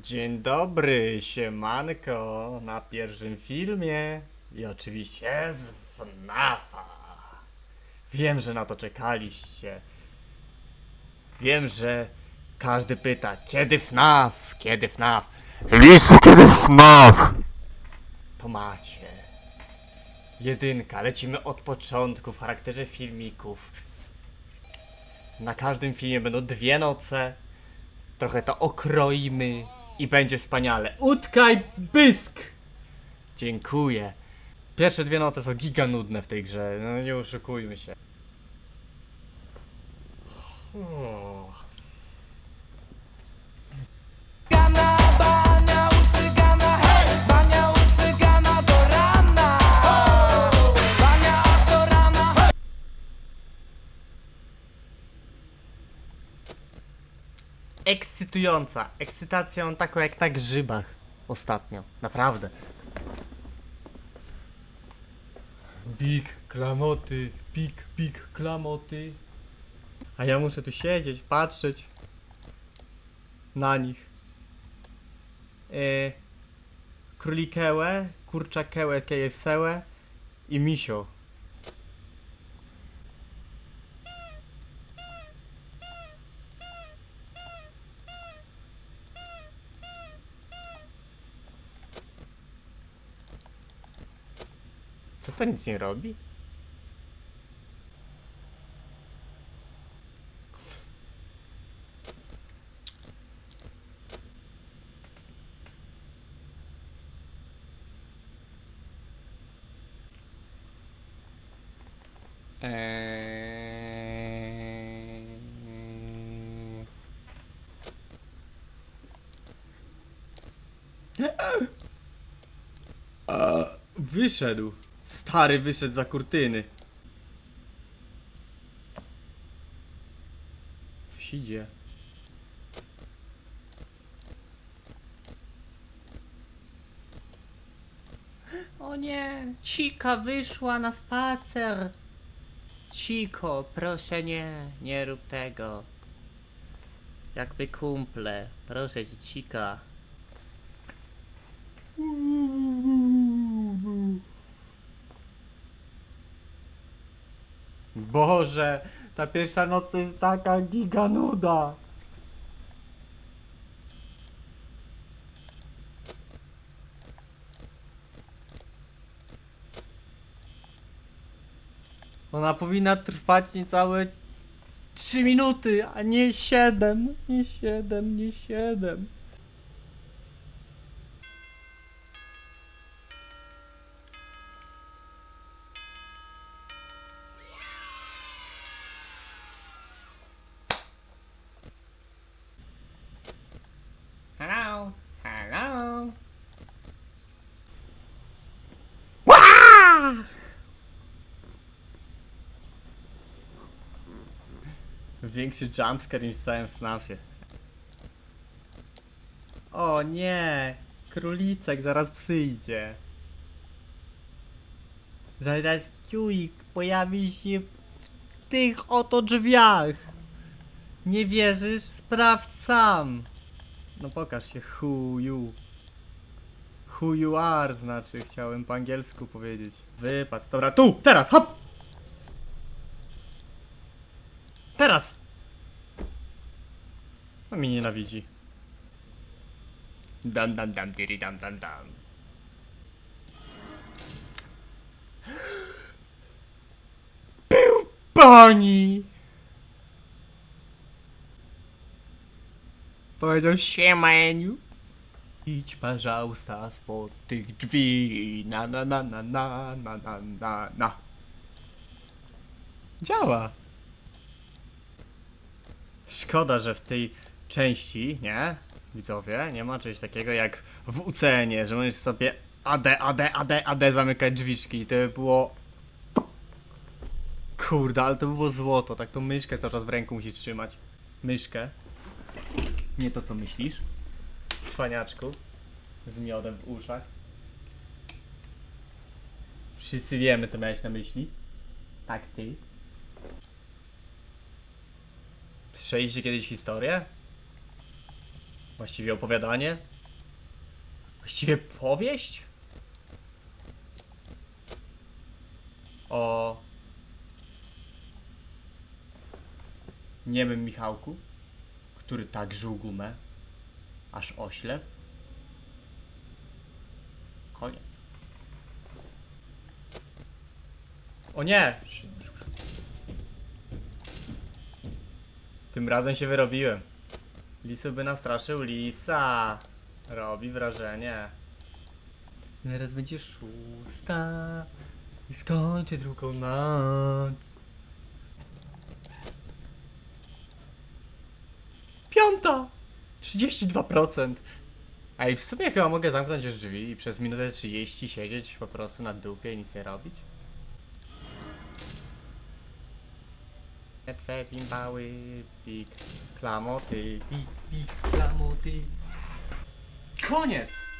Dzień dobry, siemanko, na pierwszym filmie i oczywiście z FNAFa. Wiem, że na to czekaliście. Wiem, że każdy pyta, kiedy FNAF, kiedy FNAF. Lisu, kiedy FNAF? To macie. Jedynka, lecimy od początku w charakterze filmików. Na każdym filmie będą dwie noce. Trochę to okroimy i będzie wspaniale. Utkaj bysk! Dziękuję. Pierwsze dwie noce są giga nudne w tej grze, no nie oszukujmy się. O. Ekscytująca. Ekscytacją taką jak na grzybach ostatnio. Naprawdę. Big klamoty, big, big klamoty. A ja muszę tu siedzieć, patrzeć na nich. E, królikełę, kurczakełę, KFC-ę i misio. Co to nic nie robi? Eee... A, wyszedł. Stary wyszedł za kurtyny. Coś idzie. O nie, Cika wyszła na spacer. Ciko, proszę nie, nie rób tego. Jakby kumple, proszę cię, Cika. Boże, ta pierwsza noc to jest taka giganuda. Ona powinna trwać niecałe 3 minuty, a nie 7, nie 7, nie 7. Większy jumpscare niż w całym FNAFie. O nie! Królicek zaraz przyjdzie. Zaraz Kiuik pojawi się w tych oto drzwiach. Nie wierzysz? Sprawdź sam. No pokaż się, you. Who you are, znaczy, chciałem po angielsku powiedzieć. Wypad. Dobra, tu! Teraz! Hop! Teraz! No mnie nienawidzi. Dam dam dam diri dam dam dam. Był pani! Powiedział siemeniu. Idź пожалуйста spod tych drzwi. Na na na na na na na na na. Działa. Szkoda, że w tej części, nie? Widzowie, nie ma czegoś takiego jak w UCN-ie, że możesz sobie AD, AD, AD, AD zamykać drzwiczki. To by było... Kurde, ale to by było złoto. Tak tą myszkę cały czas w ręku musisz trzymać. Myszkę. Nie to, co myślisz. Cwaniaczku. Z miodem w uszach. Wszyscy wiemy, co miałeś na myśli. Tak, ty. Słyszeliście kiedyś historię? Właściwie opowiadanie? Właściwie powieść? O niemym Michałku, który tak żył gumę, aż oślep. Koniec. O nie! Tym razem się wyrobiłem. Lisu by nastraszył lisa. Robi wrażenie. Teraz będzie szósta i skończy drugą noc. 32%. A i w sumie chyba mogę zamknąć już drzwi i przez minutę 30 siedzieć po prostu na dupie i nic nie robić. Twe bimbały, pik, klamoty, pik, pik, klamoty. Koniec!